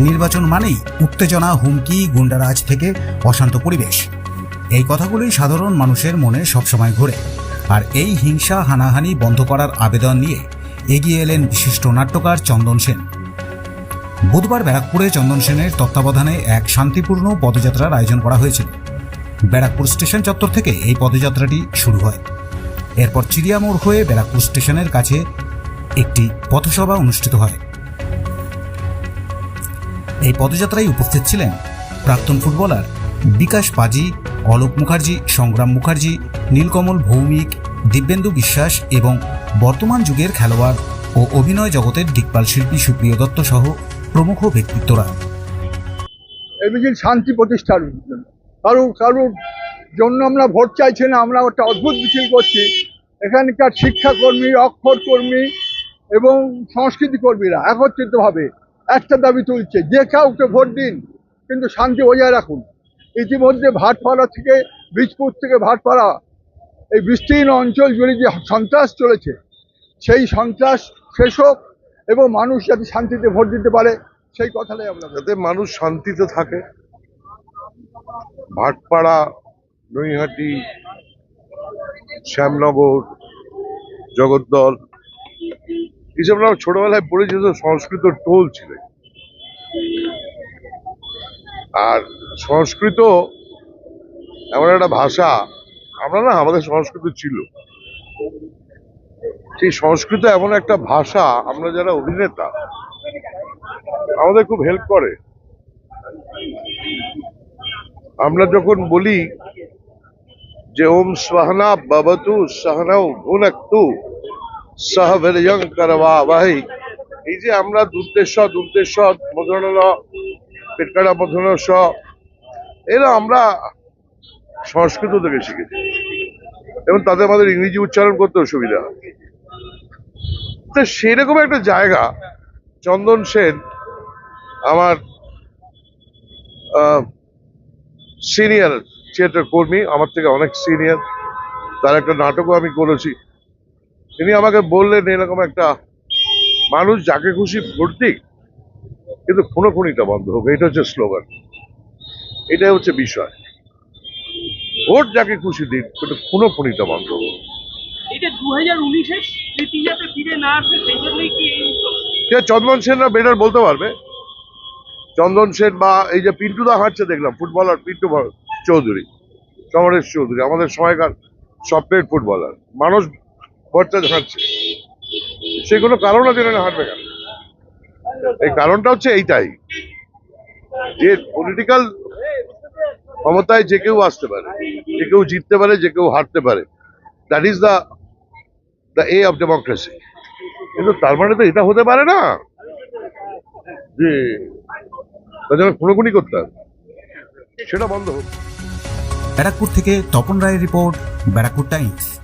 নির্বাচন মানেই উত্তেজনা, হুমকি, গুন্ডারাজ থেকে অশান্ত পরিবেশ। এই কথাগুলোই সাধারণ মানুষের মনে সবসময় ঘোরে। আর এই হিংসা, হানাহানি বন্ধ করার আবেদন নিয়ে এগিয়ে এলেন বিশিষ্ট নাট্যকার চন্দন সেন। বুধবার ব্যারাকপুরে চন্দন সেনের তত্ত্বাবধানে এক শান্তিপূর্ণ পদযাত্রার আয়োজন করা হয়েছিল। ব্যারাকপুর স্টেশন চত্বর থেকে এই পদযাত্রাটি শুরু হয়। এরপর চিড়িয়ামোড় হয়ে ব্যারাকপুর স্টেশনের কাছে একটি পথসভা অনুষ্ঠিত হয়। এই পদযাত্রায় উপস্থিত ছিলেন প্রাক্তন ফুটবলার বিকাশ পাজি, অলোক মুখার্জি, সংগ্রাম মুখার্জি, নীলকমল ভৌমিক, দিব্যেন্দু বিশ্বাস এবং বর্তমান যুগের খেলোয়াড় ও অভিনয় জগতের দিকপাল শিল্পী সুপ্রিয় দত্ত সহ প্রমুখ ব্যক্তিত্বরা। মিছিল শান্তি প্রতিষ্ঠার জন্য। কারুর কারুর জন্য আমরা ভোট চাইছি না, আমরা একটা অদ্ভুত মিছিল করছি। এখানকার শিক্ষাকর্মী অক্ষর কর্মী এবং সংস্কৃতি কর্মীরা একত্রিতভাবে একটা দাবি তুলছে, যে কাউকে ভোট দিন, কিন্তু শান্তি বজায় রাখুন। ইতিমধ্যে ভাটপাড়া থেকে, বীজপুর থেকে ভাটপাড়া, এই বিস্তীর্ণ অঞ্চল জুড়ে যে সন্ত্রাস চলেছে, সেই সন্ত্রাস শেষ হোক এবং মানুষ যাতে শান্তিতে ভোট দিতে পারে, সেই কথাটাই আমরা যাতে মানুষ শান্তিতে থাকে, ভাটপাড়া, নৈহাটি, শ্যামনগর, জগদ্দল এইসব আমরা ছোটবেলায় পড়েছি তো সংস্কৃত টোল ছিল। আর সংস্কৃত এমন একটা ভাষা, আমরা না আমাদের সংস্কৃত ছিল। সেই সংস্কৃত এমন একটা ভাষা, আমরা যারা অভিনেতা, আমাদের খুব হেল্প করে। আমরা যখন বলি যে ওম স্বহনা বাবতু সহনৌ ভুনক্তু, সহ বীর্যং করবা এই যে আমরা দুর্দেশ্বর দুর্দেশ্বর মধুন পেটকাটা স এরা আমরা সংস্কৃত থেকে শিখেছি। এবং তাদের আমাদের ইংরেজি উচ্চারণ করতে সুবিধা। হয় তো সেরকম একটা জায়গা, চন্দন সেন, আমার সিনিয়র থিয়েটার কর্মী, আমার থেকে অনেক সিনিয়র, তার একটা নাটকও আমি করেছি। তিনি আমাকে বললেন এরকম একটা মানুষ যাকে খুশি ভোট দিক কিন্তু খুনোখুনিটা বন্ধ হোক এটা হচ্ছে স্লোগান। এটাই হচ্ছে বিষয়। ভোট যাকে খুশি দিন কিন্তু খুনোখুনিটা বন্ধ হোক। চন্দন সেনরা বেটার বলতে পারবে? চন্দন সেন বা এই যে পিন্টু দা হাঁটছে দেখলাম ফুটবলার পিন্টু চৌধুরী সমরেশ চৌধুরী আমাদের সময়কার স্বপ্নের ফুটবলার। মানুষ ভট্টাচ হাঁটছে। সে কোনো কারণ আছে না হাঁটবে কেন? এই কারণটা হচ্ছে এইটাই। যে পলিটিক্যাল ক্ষমতায় যে কেউ আসতে পারে, যে কেউ জিততে পারে, যে কেউ হারতে পারে that is the the a of democracy কিন্তু তার মানে তো এটা হতে পারে না। যে জন্য খুনোখুনি করতে হবে। সেটা বন্ধ হোক। ব্যারাকপুর থেকে তপন রায়ের রিপোর্ট, ব্যারাকপুর টাইমস।